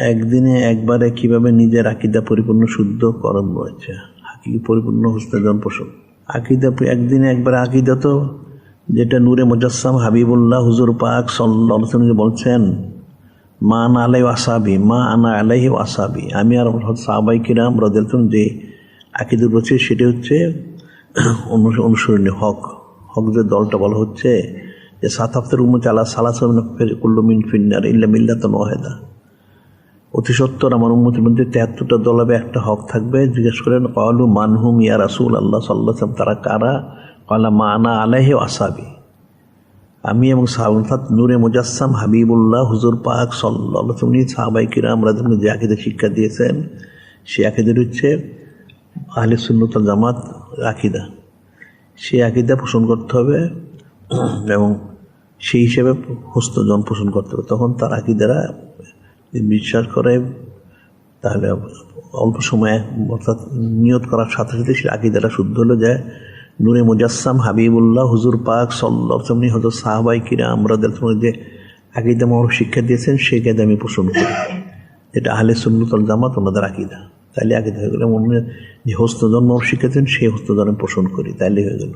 একদিনে একবারে কীভাবে নিজের আকিদা পরিপূর্ণ শুদ্ধ করণ রয়েছে? হাকি পরিপূর্ণ হুস্তেজন পোষণ আকিদা একদিনে একবারে আকিদা তো, যেটা নূরে মুজাসসাম হাবিবুল্লাহ হুজুর পাক সাল্লাহ বলছেন, মা আনা আলাই ওয়াসাবি, মা আনা আলাই ওয়াসাবি। আমি আর সাহাবাই কিরাম রাজেলতুন যে আকিদুর রয়েছে, সেটা হচ্ছে অনুস- অনুসরণীয় হক। হক যে দলটা বলা হচ্ছে, যে সাত হপ্তার উম্মত আল্লাহ সালাসাম কুল্লুমিন ফিন্নার ইল্লা মিল্লাত ওয়াহেদা। অতি সত্তর, আমার উন্মতির মধ্যে তেহাত্তরটা দল হবে, একটা হক থাকবে। জিজ্ঞেস করেন, কলু মানহুম ইয়া রাসুল আল্লাহ সাল্লাহ তারা কারা? কলা মা আনা আলাহে আসাবি আমি এবং সাহাবাত নূরে মুজাসসাম হাবিবুল্লাহ হুজুর পাক সাল্লাহ উনি সাহাবাই কিরাম রাজুকে যে আকিদে শিক্ষা দিয়েছেন সে আকিদের হচ্ছে আহলে সুন্নতাল জামাত আকিদা। সেই আকিদা পোষণ করতে হবে এবং সেই হিসেবে হস্তজন পোষণ করতে হবে। তখন তার আকিদারা বিশ্বাস করে, তাহলে অল্প সময়ে, অর্থাৎ নিয়ত করার সাথে সাথে সে আকিদাটা শুদ্ধ হলো যায় নূরে মুজাসসাম হাবিবুল্লাহ হুজুর পাক সল্লামনি হজর সাহাবাই কিরা আমরা যে আকিদা মহর শিক্ষা দিয়েছেন সেই কায়দা আমি পোষণ করি। এটা আহলে সুন্নতল জামাত ওনাদের আকিদা। তাইলে আকিদা হয়ে গেল মনে যে হস্তজন্ম শিক্ষা দেন সেই হস্তজন্ম পোষণ করি তাইলে হয়ে গেল।